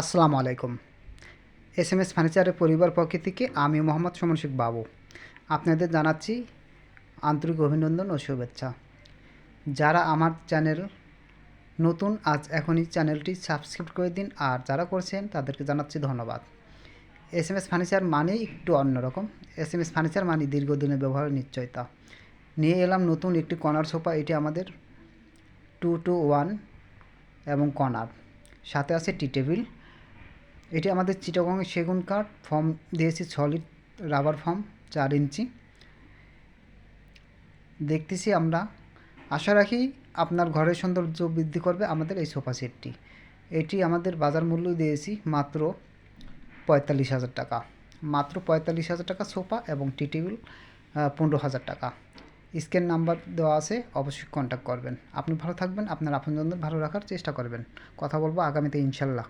আসসালামু আলাইকুম। S M S ফার্নিচারের পরিবার পক্ষ থেকে আমি মোহাম্মদ সুমন শেখ বাবু। আপনাদের জানাচ্ছি আন্তরিক অভিনন্দন ও শুভেচ্ছা। যারা আমার চ্যানেল নতুন, আজ এখনই চ্যানেলটি সাবস্ক্রাইব করে দিন আর যারা করছেন তাদেরকে জানাচ্ছি ধন্যবাদ। এস এম এস ফার্নিচার মানেই একটু অন্যরকম এস এম এস ফার্নিচার মানে দীর্ঘদিনের ব্যবহারের নিশ্চয়তা। নিয়ে এলাম নতুন একটি কর্নার সোফা, এটি আমাদের টু টু ওয়ান এবং কর্নার। সাথে আছে টি টেবিল। এটি আমাদের চিটাগংয়ের সেগুন কাঠ, ফর্ম দিয়েছি সলিড রাবার ফর্ম, চার ইঞ্চি। দেখতেছি আমরা। আশা রাখি আপনার ঘরের সৌন্দর্য বৃদ্ধি করবে আমাদের এই সোফা সেটটি। এটি আমাদের বাজার মূল্য দিয়েছি মাত্র পঁয়তাল্লিশ হাজার টাকা। মাত্র পঁয়তাল্লিশ হাজার টাকা সোফা এবং টি টেবিল পনেরো হাজার টাকা। স্ক্যান নাম্বার দেওয়া আছে, অবশ্যই কন্ট্যাক্ট করবেন। আপনি ভালো থাকবেন, আপনার আপনজনদের ভালো রাখার চেষ্টা করবেন। কথা বলব আগামীতে ইনশাল্লাহ।